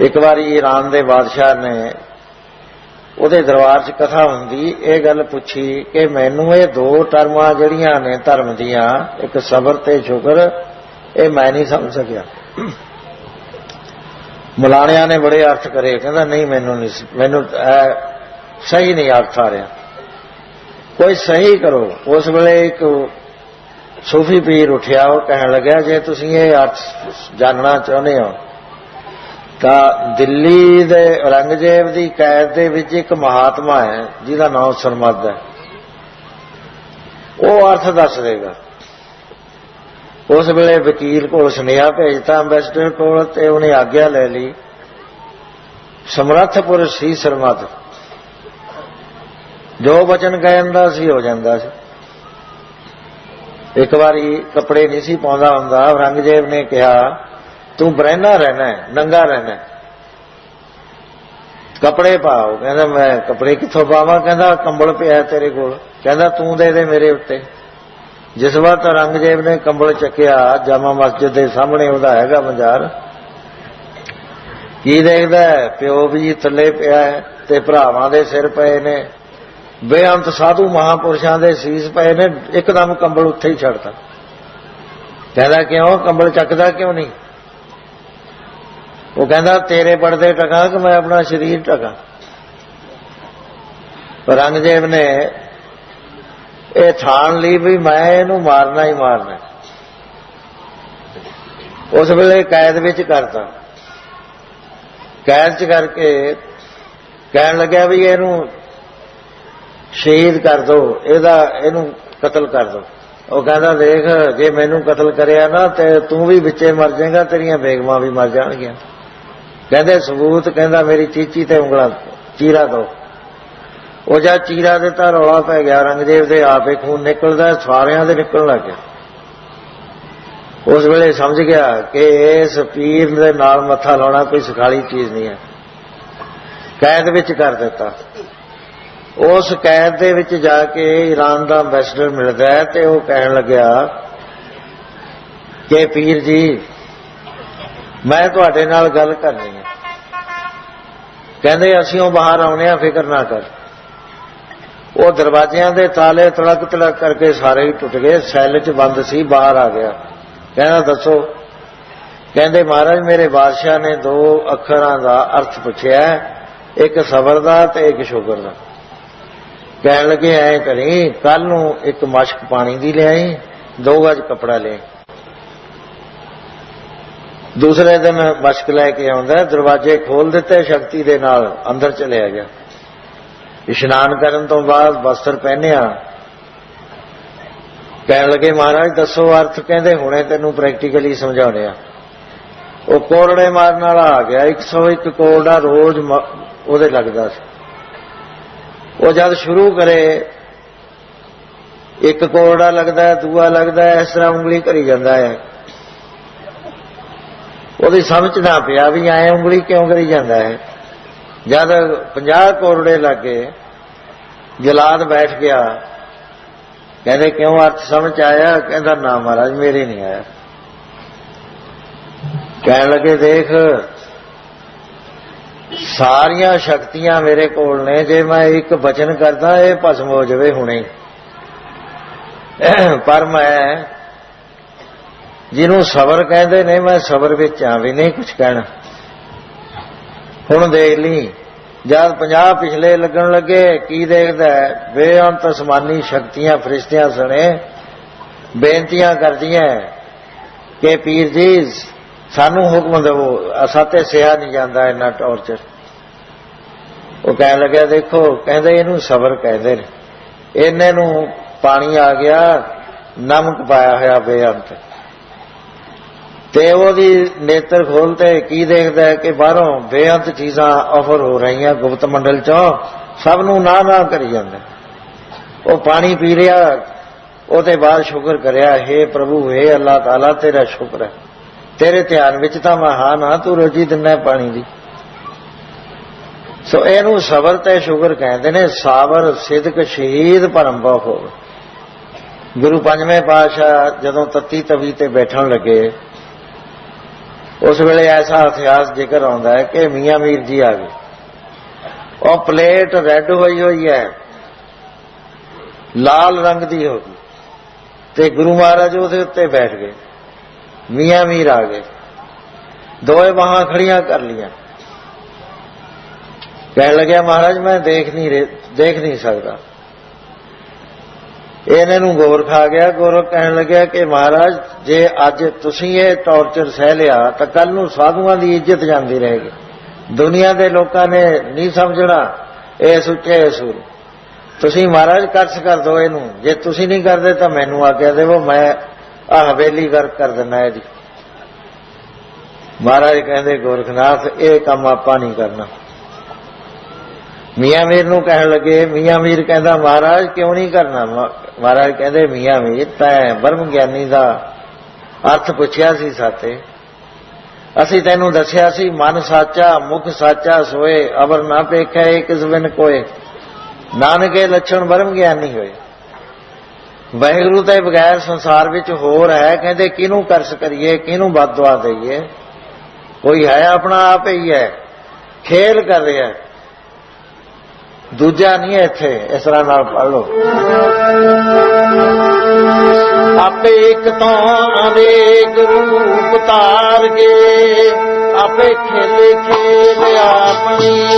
ਇੱਕ ਵਾਰੀ ਈਰਾਨ ਦੇ ਬਾਦਸ਼ਾਹ ਨੇ ਉਹਦੇ ਦਰਬਾਰ 'ਚ ਕਥਾ ਹੁੰਦੀ, ਇਹ ਗੱਲ ਪੁੱਛੀ ਕਿ ਮੈਨੂੰ ਇਹ ਦੋ ਟਰਮਾਂ ਜਿਹੜੀਆਂ ਨੇ ਧਰਮ ਦੀਆਂ, ਇੱਕ ਸਬਰ ਤੇ ਸ਼ੁਕਰ, ਇਹ ਮੈਂ ਨਹੀਂ ਸਮਝ ਸਕਿਆ। ਮਲਾਣਿਆਂ ਨੇ ਬੜੇ ਅਰਥ ਕਰੇ, ਕਹਿੰਦਾ ਨਹੀਂ ਮੈਨੂੰ ਨਹੀਂ ਮੈਨੂੰ ਇਹ ਸਹੀ ਨਹੀਂ ਅਰਥ ਆ ਰਿਹਾ। ਕੋਈ ਸਹੀ ਕਰੋ। ਉਸ ਵੇਲੇ ਇੱਕ ਸੂਫੀ ਪੀਰ ਉੱਠਿਆ, ਉਹ ਕਹਿਣ ਲੱਗਾ ਜੇ ਤੁਸੀਂ ਇਹ ਅਰਥ ਜਾਣਨਾ ਚਾਹੁੰਦੇ ਹੋ ਤਾਂ ਦਿੱਲੀ ਦੇ ਔਰੰਗਜ਼ੇਬ ਦੀ ਕੈਦ ਦੇ ਵਿੱਚ ਇੱਕ ਮਹਾਤਮਾ ਹੈ, ਜਿਹਦਾ ਨਾਮ ਸਰਮਦ ਹੈ। ਉਹ ਅਰਥ ਦੱਸ ਦੇਗਾ। ਉਸ ਵੇਲੇ ਵਕੀਲ ਕੋਲ ਸੁਨੇਹਾ ਭੇਜਤਾ ਐਮਬੈਸਡਰ ਕੋਲ, ਤੇ ਉਹਨੇ ਆਗਿਆ ਲੈ ਲਈ। ਸਮਰੱਥ ਪੁਰਸ਼ ਸੀ ਸਰਮਦ। ਜੋ ਬਚਨ ਕਹਿੰਦਾ ਸੀ, ਹੋ ਜਾਂਦਾ ਸੀ। ਇੱਕ ਵਾਰੀ ਕੱਪੜੇ ਨਹੀਂ ਸੀ ਪਾਉਂਦਾ ਹੁੰਦਾ, ਔਰੰਗਜ਼ੇਬ ਨੇ ਕਿਹਾ ਤੂੰ ਬਰਹਿਣਾ ਰਹਿਣਾ ਹੈ, ਨੰਗਾ ਰਹਿਣਾ ਹੈ। ਕੱਪੜੇ ਪਾਓ, ਕਹਿੰਦਾ ਮੈਂ ਕੱਪੜੇ ਕਿੱਥੋਂ ਪਾਵਾਂ? ਕਹਿੰਦਾ ਕੰਬਲ ਪਿਆ ਤੇਰੇ ਕੋਲ। ਕਹਿੰਦਾ ਤੂੰ ਦੇ ਦੇ ਮੇਰੇ ਉੱਤੇ। ਜਿਸ ਵਾਰ ਔਰੰਗਜ਼ੇਬ ਨੇ ਕੰਬਲ ਚੱਕਿਆ, ਜਾਮਾ ਮਸਜਿਦ ਦੇ ਸਾਹਮਣੇ ਉਹਦਾ ਹੈਗਾ ਬਾਜ਼ਾਰ। ਕੀ ਦੇਖਦਾ ਪਿਓ ਵੀ ਥੱਲੇ ਪਿਆ ਹੈ ਤੇ ਭਰਾਵਾਂ ਦੇ ਸਿਰ ਪਏ ਨੇ। ਬੇਅੰਤ ਸਾਧੂ ਮਹਾਪੁਰਸ਼ਾਂ ਦੇ ਸੀਸ ਪਏ ਨੇ, ਇੱਕਦਮ ਕੰਬਲ ਉੱਥੇ ਹੀ ਛੱਡਤਾ। ਕਹਿੰਦਾ ਕਿਉਂ? ਕੰਬਲ ਚੱਕਦਾ ਕਿਉਂ ਨਹੀਂ? ਉਹ ਕਹਿੰਦਾ, ਤੇਰੇ ਪਰਦੇ ਟਕਾ ਕਿ ਮੈਂ ਆਪਣਾ ਸਰੀਰ ਟਕਾ? ਔਰੰਗਜ਼ੇਬ ਨੇ ਇਹ ਥਾਣ ਲਈ ਵੀ ਮੈਂ ਇਹਨੂੰ ਮਾਰਨਾ ਹੀ ਮਾਰਨਾ ਉਸ ਵੇਲੇ ਕੈਦ ਵਿੱਚ ਕਰਤਾ। ਕੈਦ ਚ ਕਰਕੇ ਕਹਿਣ ਲੱਗਿਆ ਵੀ ਇਹਨੂੰ ਸ਼ਹੀਦ ਕਰ ਦੋ, ਇਹਦਾ, ਇਹਨੂੰ ਕਤਲ ਕਰ ਦੋ। ਉਹ ਕਹਿੰਦਾ, ਦੇਖ, ਜੇ ਮੈਨੂੰ ਕਤਲ ਕਰਿਆ ਨਾ ਤੇ ਤੂੰ ਵੀ ਵਿੱਚੇ ਮਰ ਜਾਏਗਾ, ਤੇਰੀਆਂ ਬੇਗਮਾਂ ਵੀ ਮਰ ਜਾਣਗੀਆਂ। ਕਹਿੰਦੇ ਸਬੂਤ, ਕਹਿੰਦਾ ਮੇਰੀ ਚੀਚੀ ਤੇ ਉਂਗਲਾਂ ਚੀਰਾ ਦੋ ਉਹ ਜਾ ਚੀਰਾ ਦਿੱਤਾ, ਰੌਲਾ ਪੈ ਗਿਆ। ਰੰਗਦੇਵ ਦੇ ਆਪੇ ਖੂਨ ਨਿਕਲਦਾ, ਸਾਰਿਆਂ ਦੇ ਨਿਕਲਣ ਲੱਗ ਗਿਆ। ਉਸ ਵੇਲੇ ਸਮਝ ਗਿਆ ਕਿ ਇਸ ਪੀਰ ਦੇ ਨਾਲ ਮੱਥਾ ਲਾਉਣਾ ਕੋਈ ਸਖਾਲੀ ਚੀਜ਼ ਨਹੀਂ ਹੈ। ਕੈਦ ਵਿੱਚ ਕਰ ਦਿੱਤਾ। ਉਸ ਕੈਦ ਦੇ ਵਿੱਚ ਜਾ ਕੇ ਈਰਾਨ ਦਾ ਐਮਬੈਸਡਰ ਮਿਲਦਾ ਹੈ ਤੇ ਉਹ ਕਹਿਣ ਲੱਗਿਆ ਕਿ ਪੀਰ ਜੀ ਮੈਂ ਤੁਹਾਡੇ ਨਾਲ ਗੱਲ ਕਰਨੀ ਹੈ। ਕਹਿੰਦੇ ਅਸੀਂ ਉਹ ਬਾਹਰ ਆਉਣੇ ਆ ਫਿਕਰ ਨਾ ਕਰ। ਉਹ ਦਰਵਾਜ਼ਿਆਂ ਦੇ ਤਾਲੇ ਤੜਕ ਤੜਕ ਕਰਕੇ ਸਾਰੇ ਹੀ ਟੁੱਟ ਗਏ, ਸੈੱਲ 'ਚ ਬੰਦ ਸੀ, ਬਾਹਰ ਆ ਗਿਆ। ਕਹਿੰਦਾ, ਦੱਸੋ। ਕਹਿੰਦੇ, ਮਹਾਰਾਜ, ਮੇਰੇ ਬਾਦਸ਼ਾਹ ਨੇ ਦੋ ਅੱਖਰਾਂ ਦਾ ਅਰਥ ਪੁੱਛਿਆ ਇੱਕ ਸਬਰ ਦਾ ਤੇ ਇੱਕ ਸ਼ੁਕਰ ਦਾ। ਕਹਿਣ ਲੱਗੇ, ਐ ਕਰੀ ਕੱਲ ਨੂੰ ਇੱਕ ਮਸ਼ਕ ਪਾਣੀ ਦੀ ਲਿਆਈ, ਦੋ ਗਜ ਕਪੜਾ ਲੈ ਦੂਸਰੇ ਦਿਨ ਮਸ਼ਕ ਲੈ ਕੇ ਆਉਂਦਾ, ਦਰਵਾਜ਼ੇ ਖੋਲ ਦਿੱਤੇ, ਸ਼ਕਤੀ ਦੇ ਨਾਲ ਅੰਦਰ ਚਲਿਆ ਗਿਆ। ਇਸ਼ਨਾਨ ਕਰਨ ਤੋਂ ਬਾਅਦ ਵਸਤਰ ਪਹਿਨਿਆ। ਕਹਿਣ ਲੱਗੇ, ਮਹਾਰਾਜ, ਦੱਸੋ ਅਰਥ ਕਹਿੰਦੇ, ਹੁਣੇ ਤੈਨੂੰ ਪ੍ਰੈਕਟੀਕਲੀ ਸਮਝਾਉਣੇ ਆ। ਉਹ ਕੋਰੜੇ ਮਾਰਨ ਵਾਲਾ ਆ ਗਿਆ। 101 ਕੋਰੜਾ ਰੋਜ਼ ਉਹਦੇ ਲੱਗਦਾ ਸੀ। ਉਹ ਜਦ ਸ਼ੁਰੂ ਕਰੇ, ਇੱਕ ਕੋਰੜਾ ਲੱਗਦਾ, ਦੂਆ ਲੱਗਦਾ, ਇਸ ਤਰ੍ਹਾਂ ਉਂਗਲੀ ਕਰੀ ਜਾਂਦਾ ਹੈ। ਉਹਦੀ ਸਮਝ ਨਾ ਪਿਆ ਵੀ ਐ ਉਂਗਲੀ ਕਿਉਂ ਕਰੀ ਜਾਂਦਾ ਹੈ ਜਦ 50 ਕੋਰੜੇ ਲੱਗੇ, ਜਲਾਦ ਬੈਠ ਗਿਆ, ਕਹਿੰਦੇ ਕਿਉਂ ਅਰਥ ਸਮਝ ਆਇਆ? ਕਹਿੰਦਾ ਨਾ ਮਹਾਰਾਜ, ਮੇਰੇ ਨਹੀਂ ਆਇਆ। ਕਹਿਣ ਲੱਗੇ, ਦੇਖ, ਸਾਰੀਆਂ ਸ਼ਕਤੀਆਂ ਮੇਰੇ ਕੋਲ ਨੇ, ਜੇ ਮੈਂ ਇੱਕ ਬਚਨ ਕਰਦਾ, ਇਹ ਭਸਮ ਹੋ ਜਾਵੇ ਹੁਣੇ। ਪਰ ਮੈਂ ਜਿਹਨੂੰ ਸਬਰ ਕਹਿੰਦੇ ਨੇ, ਮੈਂ ਸਬਰ ਵਿੱਚ ਆ, ਵੀ ਨਹੀਂ ਕੁਝ ਕਹਿਣਾ। ਹੁਣ ਦੇਖ ਲਈ, ਜਦ 50 ਪਿਛਲੇ ਲੱਗਣ ਲੱਗੇ, ਕੀ ਦੇਖਦਾ ਬੇਅੰਤ ਅਸਮਾਨੀ ਸ਼ਕਤੀਆਂ ਫਰਿਸ਼ਤਿਆਂ ਸਣੇ, ਬੇਨਤੀਆਂ ਕਰਦੀਆਂ ਕਿ ਪੀਰ ਜੀ, ਸਾਨੂੰ ਹੁਕਮ ਦਿਵੋ, ਅਸਾਂ ਤੇ ਸਿਆ ਨਹੀਂ ਜਾਂਦਾ ਇੰਨਾ ਟੌਰਚਰ। ਉਹ ਕਹਿਣ ਲੱਗਿਆ, ਦੇਖੋ, ਕਹਿੰਦੇ ਇਹਨੂੰ ਸਬਰ ਕਹਿੰਦੇ ਨੇ। ਇਹਨੇ ਨੂੰ ਪਾਣੀ ਆ ਗਿਆ, ਨਮਕ ਪਾਇਆ ਹੋਇਆ ਬੇਅੰਤ। ਤੇ ਉਹਦੀ ਨੇਤਰ ਖੋਲਤੇ ਕੀ ਦੇਖਦਾ ਹੈ ਕਿ ਬਾਹਰੋਂ ਬੇਅੰਤ ਚੀਜ਼ਾਂ ਆਫਰ ਹੋ ਰਹੀਆਂ ਗੁਪਤ ਮੰਡਲ ਚੋਂ, ਸਭ ਨੂੰ ਨਾ ਨਾ ਕਰੀ ਜਾਂਦਾ। ਉਹ ਪਾਣੀ ਪੀ ਰਿਹਾ, ਉਹਦੇ ਬਾਅਦ ਸ਼ੁਕਰ ਕਰਿਆ हे ਪ੍ਰਭੂ हे ਅੱਲਾਹ ਤਾਲਾ, ਤੇਰਾ ਸ਼ੁਕਰ ਹੈ। ਤੇਰੇ ਧਿਆਨ ਵਿੱਚ ਤਾਂ ਮੈਂ ਹਾਂ ਨਾ, ਤੂੰ ਰੋਜੀ ਦਿੰਦਾ ਪਾਣੀ ਦੀ। ਸੋ ਇਹਨੂੰ ਸਬਰ ਤੇ ਸ਼ੁਕਰ ਕਹਿੰਦੇ ਨੇ, ਸਾਬਰ, ਸਿਦਕ, ਸ਼ਹੀਦ ਪਰਮ ਹੋ ਗੁਰੂ ਪੰਜਵੇਂ ਪਾਤਸ਼ਾਹ ਜਦੋਂ ਤੱਤੀ ਤਵੀ ਤੇ ਬੈਠਣ ਲੱਗੇ ਉਸ ਵੇਲੇ ਐਸਾ ਇਤਿਹਾਸ ਜ਼ਿਕਰ ਆਉਂਦਾ ਹੈ ਕਿ ਮੀਆਂ ਮੀਰ ਜੀ ਆ ਗਏ। ਉਹ ਪਲੇਟ ਰੈੱਡ ਹੋਈ ਹੋਈ ਹੈ, ਲਾਲ ਰੰਗ ਦੀ ਹੋ ਗਈ ਤੇ ਗੁਰੂ ਮਹਾਰਾਜ ਉਹਦੇ ਉੱਤੇ ਬੈਠ ਗਏ। ਮੀਆਂ ਮੀਰ ਆ ਗਏ। ਦੋਏ ਬਾਹਾਂ ਖੜੀਆਂ ਕਰ ਲੀਆਂ ਕਹਿਣ ਲੱਗਿਆ, ਮਹਾਰਾਜ, ਮੈਂ ਦੇਖ ਨਹੀਂ ਦੇਖ ਨਹੀਂ ਸਕਦਾ। ਇਹਨੇ ਨੂੰ ਗੌਰ ਖਾ ਗਿਆ ਗੌਰਵ ਕਹਿਣ ਲੱਗਿਆ ਕਿ ਮਹਾਰਾਜ, ਜੇ ਅੱਜ ਤੁਸੀਂ ਇਹ ਟੌਰਚਰ ਸਹਿ ਲਿਆ, ਤਾਂ ਕੱਲ ਨੂੰ ਸਾਧੂਆਂ ਦੀ ਇੱਜ਼ਤ ਜਾਂਦੀ ਰਹੇਗੀ। ਦੁਨੀਆ ਦੇ ਲੋਕਾਂ ਨੇ ਨਹੀਂ ਸਮਝਣਾ, ਇਹ ਸੁੱਚੇ ਸੁਰ ਤੁਸੀਂ ਮਹਾਰਾਜ ਕਰਸ ਕਰ ਦੋ ਇਹਨੂੰ। ਜੇ ਤੁਸੀਂ ਨਹੀਂ ਕਰਦੇ ਤਾਂ ਮੈਨੂੰ ਆਗਿਆ ਦੇਵੋ, ਮੈਂ ਆ ਹਵੇਲੀ ਕਰ ਕਰ ਦਿੰਦਾ ਇਹਦੀ। ਮਹਾਰਾਜ ਕਹਿੰਦੇ, ਗੋਰਖਨਾਥ, ਇਹ ਕੰਮ ਆਪਾਂ ਨਹੀਂ ਕਰਨਾ। ਮੀਆਂ ਮੀਰ ਨੂੰ ਕਹਿਣ ਲੱਗੇ, ਮੀਆਂ ਮੀਰ ਕਹਿੰਦਾ, ਮਹਾਰਾਜ, ਕਿਉਂ ਨਹੀਂ ਕਰਨਾ? ਮਹਾਰਾਜ ਕਹਿੰਦੇ, ਮੀਆਂ ਮੀਰ, ਤੈਂ ਬ੍ਰਹਮ ਗਿਆਨੀ ਦਾ ਅਰਥ ਪੁੱਛਿਆ ਸੀ ਸਾਤੇ ਅਸੀਂ ਤੈਨੂੰ ਦੱਸਿਆ ਸੀ, ਮਨ ਸਾਚਾ, ਮੁਖ ਸਾਚਾ ਸੋਏ, ਅਵਰ ਨਾ ਪੇਖੈ ਕਿਸ ਬਿਨ ਕੋਏ। ਨਾਨਕੇ ਲੱਛਣ ਬ੍ਰਹਮ ਗਿਆਨੀ ਹੋਏ। ਵਾਹਿਗੁਰੂ ਤੇ ਬਗੈਰ ਸੰਸਾਰ ਵਿੱਚ ਹੋਰ ਹੈ, ਕਹਿੰਦੇ, ਕਿਹਨੂੰ ਕਰਸ ਕਰੀਏ, ਕਿਹਨੂੰ ਬਦਦੁਆ ਦਈਏ? ਕੋਈ ਹੈ ਆਪਣਾ ਆਪ ਹੀ ਹੈ, ਖੇਲ ਕਰ ਰਿਹਾ ਹੈ। ਦੂਜਾ ਨਹੀਂ ਇੱਥੇ, ਇਸ ਤਰ੍ਹਾਂ ਨਾਲ ਪੜ ਲਓ। ਆਪੇ ਇੱਕ ਤੋਂ ਅਨੇਕ ਰੂਪ ਤਾਰ ਕੇ ਆਪੇ ਖੇਲੇ ਖੇਲ ਆਪਣੀ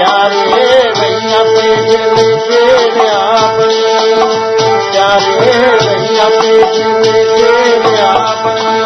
ਮੇਰੇ ਪਿਆਰੇ ਵਈਆਂ ਪੇਜ ਲਿਖੇ ਆਪਣੀ। ਪਿਆਰੇ ਵਈਆਂ ਪੇਜ ਲਿਖੇ ਆਪਣੀ।